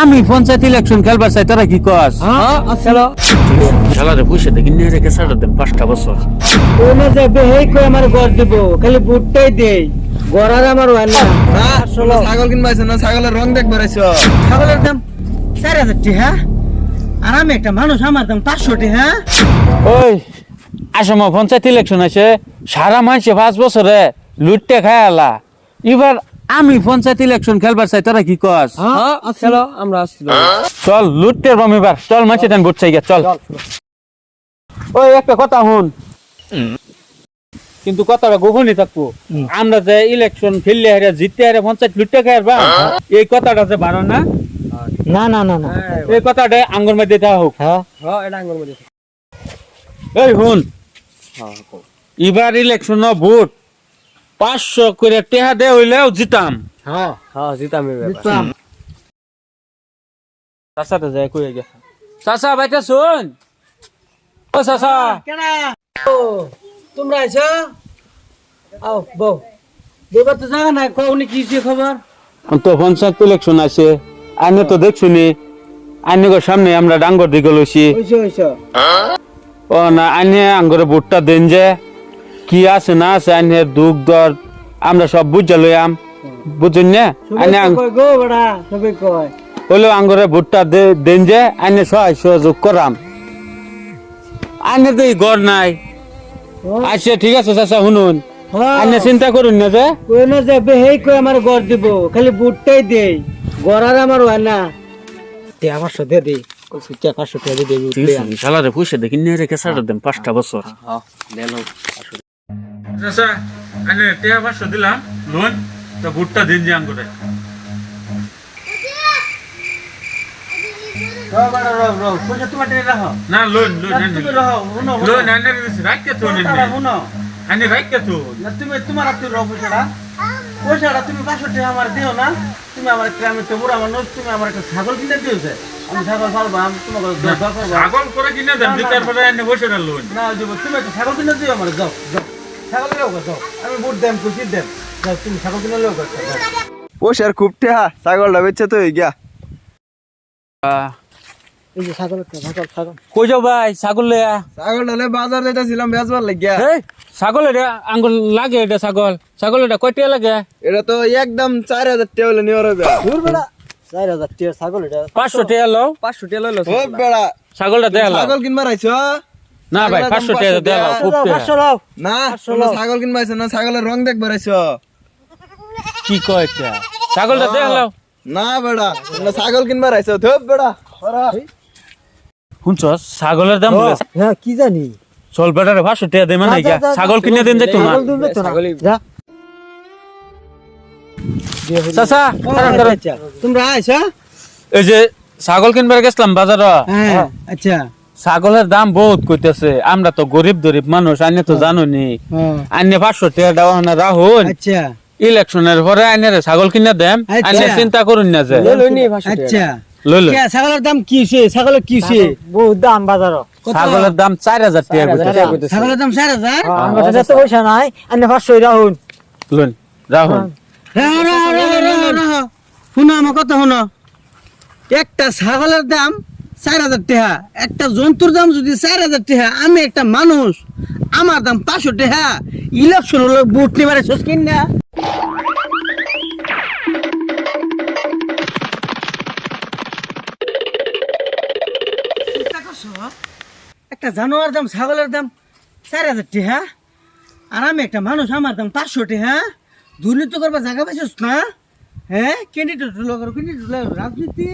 আমি পঞ্চায়েত ইলেকশন খেলবার চাই তোরা কি কস? চলো খেলারে পয়সা দেখি নিয়ে রেখে ছাড়া দেন পাঁচটা বছর। কোনে যাবে হেই কই আমার ঘর দিব খালি বুটটাই দেই। গড়ার আমার হয় না। ছাগল কিনবা না ছাগলের রং দেখবার আইছো। ছাগলের দাম চার হাজার টি হ্যাঁ? আর আমি একটা মানুষ আমার দাম পাঁচশো টি হ্যাঁ? ওই আসাম পঞ্চায়েত ইলেকশন আছে সারা মাসে পাঁচ বছরে লুটতে খায় আলা এবার আমি পঞ্চায়েত ইলেকশন খেলবার চাই তোরা কি কস? চলো আমরা আসছি চল লুটতে পারবাম এবার। চল মাসে দেন ভোট চাই গিয়া, চল। ওই একটা কথা শুন। কিন্তু কথাটা গোপনই থাকব। আমরা যে ইলেকশন খেললে হারে জিততে হারে পঞ্চায়েত লুটতে খাই বা এই কথাটা যে বারো না? না না না না। এই কথাটা আঙ্গুর মধ্যে দেওয়া হোক। হ্যাঁ। হ্যাঁ এটা আঙ্গুর মধ্যে। এই শুন। এবার ইলেকশন ভোট। পাঁচশো করে টেহা দে হইলেও জিতাম। হ্যাঁ। হ্যাঁ জিতাম জিতাম। চাচাতে যায় কই গে চাচা বাইটা শুন। ও চাচা। কেনা? ও তোমরা আইছো? আও বউ। দেবার তো জায়গা নাই কওনি কি যে খবর? তো পঞ্চায়েত ইলেকশন আছে। আইনে তো দেখছুনি। আইনের সামনে আমরা ডাঙ্গর দিকে লইছি। হইছো হইছো। ও না আইনে আঙ্গরে ভোটটা দেন যে। কি আছে না আছে আইনের দুঃখ দর আমরা সব বুঝা লইয়াম। বুঝুন না? আইনে হলো আঙ্গরে ভোটটা দেন যে আইনে সহায় সহযোগ করাম। আইনে তো ঘর নাই। আচ্ছা ঠিক আছে চাচা শুনুন। আইনে চিন্তা করুন না যে। কই না যাবে হেই কই আমার ঘর দিব খালি বুটটাই দেই। গড়ার আমার হয় না। তে আমার সাথে দে পাঁচশো টাকা দিয়ে দেবি শালারে পয়সা দেখি নিয়ে রেখে ছাড়া দেন পাঁচটা বছর। চাচা আইনে টিয়া পাঁচশো দিলাম লোন তো ভোটটা দিন যে আঙ্গরে তোমার টেনে না লোন লোন তুমি রাখো শুনো লোন আইনে রাখতে তো শুনো। রাখতে তো তুমি তোমার হাতে রো পয়সাটা। পয়সাটা তুমি পাঁচশো টাকা আমার দিও না। তুমি আমার গ্রামে তো বুড়া মানুষ তুমি আমার একটা ছাগল কিনে দিয়েছে। আমি ছাগল তোমাকে ছাগল করে কিনে দেন দিতার পরে বসে না লোন। না তুমি একটা ছাগল কিনে দিও আমার যাও যাও। ছাগল লেও আমি বুট দেম খুশি দেম। যাও তুমি ছাগল কিনে লেও যাও পয়সার খুব টেহা ছাগলটা বেচছে তো গিয়া। এই যে ছাগল ছাগল ছাগল। কই যাও ভাই ছাগল লয়া ছাগলটা হলে বাজার যাইতেছিলাম বেচবার লাগিয়া। এই ছাগল এটা আঙ্গুল লাগে এটা ছাগল। ছাগল এটা কয়টা লাগে? এটা তো একদম চার হাজার টাকা হলে নিয়ে হবে দূর বেলা চার হাজার টিয়ার ছাগল এটা। পাঁচশো টাকা লও। পাঁচশো লইলো বেড়া। ছাগলটা দেয়া ছাগল কিনবার আইছো? না ভাই পাঁচশো টাকা দেয়া। লও খুব টাকা। পাঁচশো লাও। না তোমরা ছাগল কিনবার আইছো না ছাগলের রং দেখবার আইছো কি কয় এটা? ছাগলটা দেয়া লও। না বেড়া তোমরা ছাগল কিনবার আইছো ধপ বেড়া। শুনছ ছাগলের দাম বলে হ্যাঁ কি জানি? চল বেটারে পাঁচশো টাকা দেবে না গিয়া। ছাগল কিনে দেন যাইতো না ছাগল না। যা। চাচা কারণ তোমরা আইছা এই যে ছাগল কিনবার গেছিলাম বাজার। হ্যাঁ। আচ্ছা। ছাগলের দাম বহুত কইতেছে। আমরা তো গরিব গরিব মানুষ আইনে তো জানুনি। হ্যাঁ। আইনে পাঁচশো টাকা দেওয়া না রাহুল। আচ্ছা। ইলেকশনের পরে আইনের ছাগল কিনে দেম আচ্ছা। আইনে চিন্তা করুন না যে। আচ্ছা। ছাগলের দাম কি সে? ছাগলের কি বহুত দাম বাজার ছাগলের দাম চার হাজার টাকা ছাগলের দাম চার হাজার? আমার কাছে তো পয়সা নাই। পাঁচশো রাহুল রাহুল। শুনো আমার কথা শুনো। একটা ছাগলের দাম চার হাজার টাকা একটা জন্তুর দাম যদি চার হাজার টাকা আমি একটা মানুষ, আমার দাম পাঁচশো টাকা ইলেকশন হলো বুট নিবারে শেষ কিন একটা জানোয়ার দাম, ছাগলের দাম চার হাজার টাকা আর আমি একটা মানুষ, আমার দাম পাঁচশো টাকা দুর্নীতি করবার জায়গা পাইছিস না? হ্যাঁ ক্যান্ডিডেট রাজনীতি।